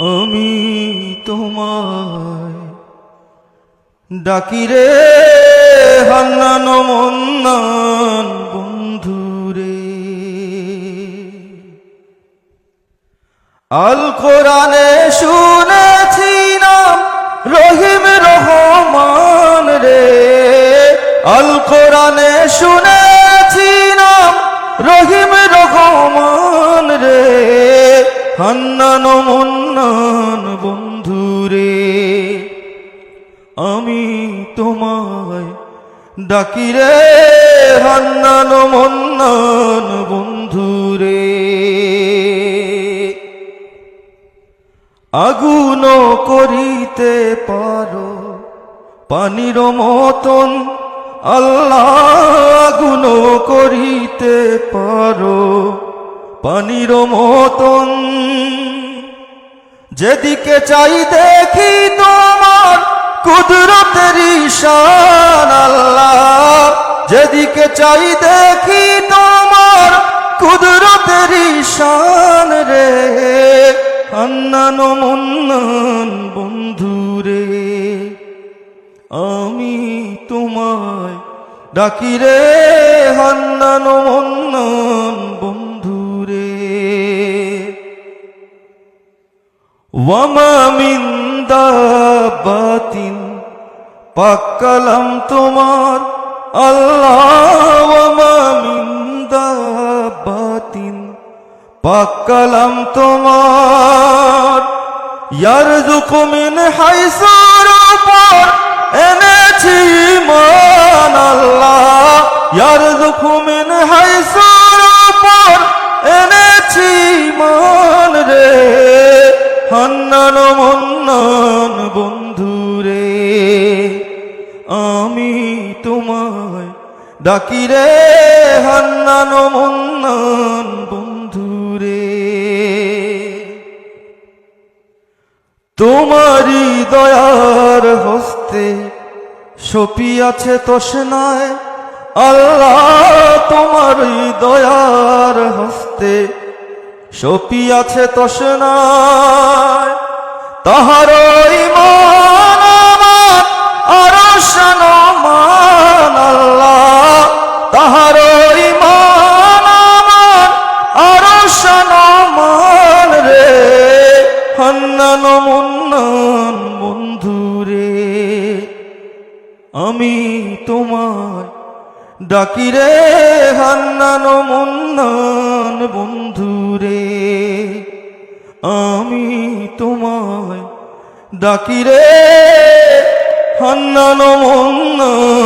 আমি তোমায় ডাকিরে হান্নান মন্নান বন্ধুরে। আল কোরআনে শুনেছি নাম, রহিম রহমান রে। আল কোরআনে শুনেছি নাম, রহিম রহমান রে। হান্নান মন্নান আমি তোমায় ডাকিরে হান্নান মন্নান বন্ধুরে আগুন করিতে পারো, পানির মতন আল্লাহ আগুন করিতে পারো, পানির মতন। যেদিকে চাই দেখি তোমার কুদরতের ঈশান আল্লাহ। যেদিকে চাই দেখি তোমার কুদরতের ঈশান রে। হান্নান মন্নান বন্ধুরে আমি তোমায় ডাকি রে, হান্নান মন্নান বন্ধুরে ওয়ামা মিন দাবাতিন পাক্কালাম তোমার, আল্লাহ মিন দাবাতিন পাক্কালাম তোমার, ইয়ারযুকু মিন হাইসুর উপর এনেছি মান আল্লাহ, ইয়ারযুকু মিন হাইসুর উপর এনেছি মান রে, হান্নান মন্নান বন্ধুরে, আমি তোমায় ডাকি রে, হান্নান মন্নান বন্ধুরে। তোমারি দয়ার হস্তে সপি আছে তসনায়, আল্লাহ তোমারি দয়ার হস্তে সপি আছে তসনায়। তাহার আরও মান আল্লাহ। মান রে। মুন্নান বন্ধুরে আমি তোমায় ডাকি রে, হান্নান মুন্নান বন্ধুরে আমি তোমায় ডাকিরে হান্নান মুন্নান।